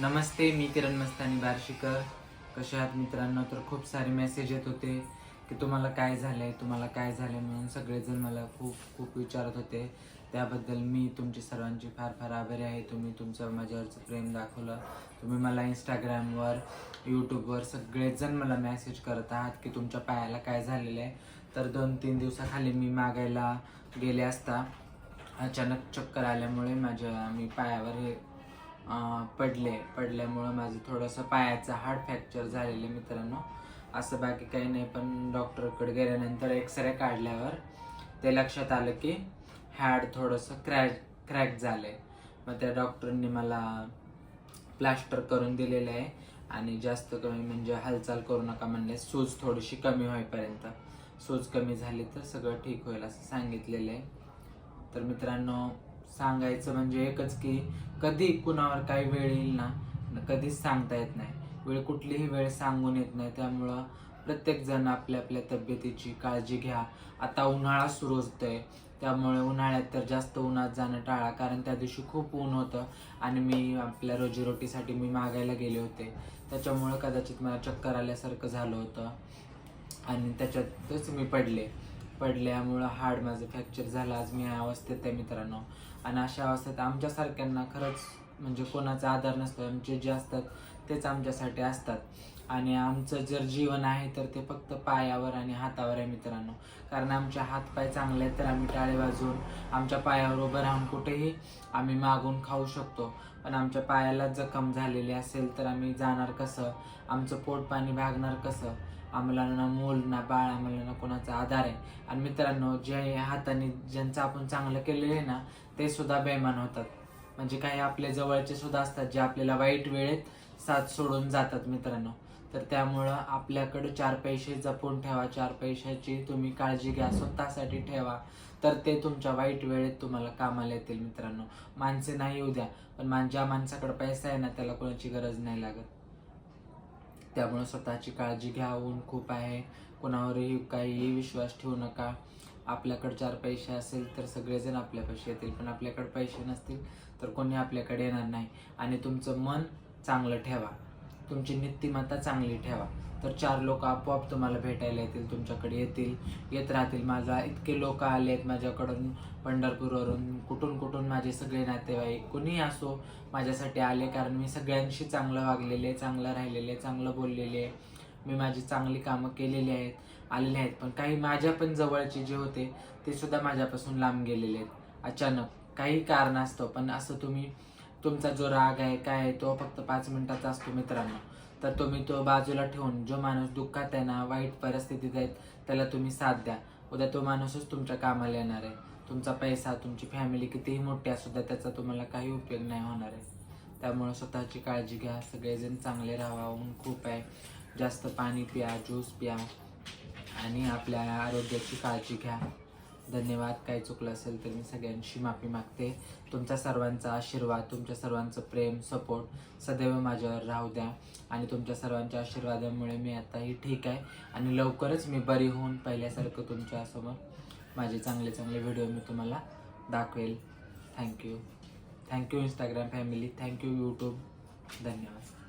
नमस्ते मी किरण मस्तानी बार्शीकर. कसे आहात मित्रांनो? तर खूप सारे मेसेज येत होते की तुम्हाला काय झालं आहे तुम्हाला काय झालंय म्हणून सगळेजण मला खूप खूप विचारत होते. त्याबद्दल मी तुमची सर्वांची फार फार आभारी आहे. तुम्ही तुमचं माझ्यावरचं प्रेम दाखवलं. तुम्ही मला इंस्टाग्रामवर यूट्यूबवर सगळेजण मला मेसेज करत आहात की तुमच्या पायाला काय झालेलं आहे. तर दोन तीन दिवसाखाली मी मागायला गेले असता अचानक चक्कर आल्यामुळे माझ्या मी पायावर हे पडले पडल्यामुळं माझं थोडंसं पायाचं हाड फ्रॅक्चर झालेलं आहे मित्रांनो. असं बाकी काही नाही पण डॉक्टरकडे गेल्यानंतर एक्सरे काढल्यावर ते लक्षात आलं की हॅड थोडंसं क्रॅक क्रॅक झालं आहे मग त्या डॉक्टरांनी मला प्लास्टर करून दिलेलं आहे आणि जास्त कमी म्हणजे हालचाल करू नका म्हणले. सूज थोडीशी कमी होईपर्यंत. सूज कमी झाली तर सगळं ठीक होईल असं सांगितलेलं आहे. तर मित्रांनो सांगायचं म्हणजे एकच की कधी कुणावर काही वेळ येईल ना कधीच सांगता येत नाही. वेळ कुठलीही वेळ सांगून येत नाही. त्यामुळं प्रत्येक जण आपल्या आपल्या तब्येतीची काळजी घ्या. आता उन्हाळा सुरू होतोय. त्यामुळे उन्हाळ्यात तर जास्त उन्हात जाणं टाळा कारण त्या दिवशी खूप ऊन होतं आणि मी आपल्या रोजीरोटीसाठी मी मागायला गेले होते. त्याच्यामुळं कदाचित मला चक्कर आल्यासारखं झालं होतं आणि त्याच्यातच मी पडले. पडल्यामुळं हाड माझं फ्रॅक्चर झालं. आज मी या अवस्थेत आहे मित्रांनो. आणि अशा अवस्थेत आमच्यासारख्यांना खरंच म्हणजे कोणाचा आधार नसतो आमचे जे असतात तेच आमच्यासाठी असतात. आणि आमचं जर जीवन आहे तर ते फक्त पायावर आणि हातावर आहे मित्रांनो. कारण आमचे हात पाय चांगले आहेत तर आम्ही टाळे वाजवून आमच्या पायावर उभं राहून कुठेही आम्ही मागून खाऊ शकतो. पण आमच्या पायाला जखम झालेली असेल तर आम्ही जाणार कसं? आमचं पोट पाणी भागणार कसं? आम्हाला ना मूल ना बाळ आम्हाला ना कोणाचा आधार आहे. आणि मित्रांनो जे हाताने ज्यांचं आपण चांगलं केलेलं आहे ना ते सुद्धा बेमान होतात. म्हणजे काही आपले जवळचे सुद्धा असतात जे आपल्याला वाईट वेळेत साथ सोडून जातात मित्रांनो. तर त्यामुळं आपल्याकडे चार पैसे जपून ठेवा. चार पैशाची तुम्ही काळजी घ्या. स्वतःसाठी ठेवा. तर ते तुमच्या वाईट वेळेत तुम्हाला कामाला येतील मित्रांनो. माणसे नाही येऊ द्या. पण मान ज्या माणसाकडे पैसा आहे ना त्याला कोणाची गरज नाही लागत. त्यामुळे स्वतःची काळजी घ्या. ऊन खूप आहे. कोणावरही काहीही विश्वास ठेवू नका. आपल्याकडे चार पैसे असेल तर सगळेजण आपल्यापाशी येतील. पण आपल्याकडे पैसे नसतील तर कोणी आपल्याकडे येणार नाही. आणि तुमचं मन चांगलं ठेवा. तुमची नित्यमाता चांगली ठेवा. तर चार लोक आपोआप तुम्हाला भेटायला येतील तुमच्याकडे येतील येत राहतील. माझा इतके लोक आले आहेत माझ्याकडून पंढरपूरवरून. कुठून कुठून माझे सगळे नातेवाईक? कुणी असो माझ्यासाठी आले कारण मी सगळ्यांशी चांगलं वागलेले चांगलं राहिलेले चांगलं बोललेले मी माझी चांगली कामं केलेली आहेत आलेले आहेत. पण काही माझ्या पण जवळचे जे होते ते सुद्धा माझ्यापासून लांब गेलेले आहेत. अचानक. काही कारण असतं पण असं तुम्ही तुमचा जो राग आहे काय आहे तो फक्त पाच मिनिटाचा असतो मित्रांनो. तर तुम्ही तो बाजूला ठेवून जो माणूस दुःखात आहे ना वाईट परिस्थितीत आहे त्याला तुम्ही साथ द्या. उद्या तो माणूसच तुमच्या कामाला येणार आहे. तुमचा पैसा तुमची फॅमिली कितीही मोठी असू द्या त्याचा तुम्हाला काही उपयोग नाही होणार आहे. त्यामुळे स्वतःची काळजी घ्या. सगळेजण चांगले राहा ऊन खूप आहे. जास्त पाणी प्या ज्यूस प्या. आणि आपल्या आरोग्याची काळजी घ्या. धन्यवाद. काही चुकलं असेल तर मी सगळ्यांशी माफी मागते. तुमचा सर्वांचा आशीर्वाद तुमच्या सर्वांचं प्रेम सपोर्ट सदैव माझ्यावर राहू द्या. आणि तुमच्या सर्वांच्या आशीर्वादामुळे मी आताही ठीक आहे. आणि लवकरच मी बरी होऊन पहिल्यासारखं तुमच्यासमोर माझे चांगले चांगले व्हिडिओ मी तुम्हाला दाखवेल. Thank you thank you Instagram family thank you YouTube धन्यवाद.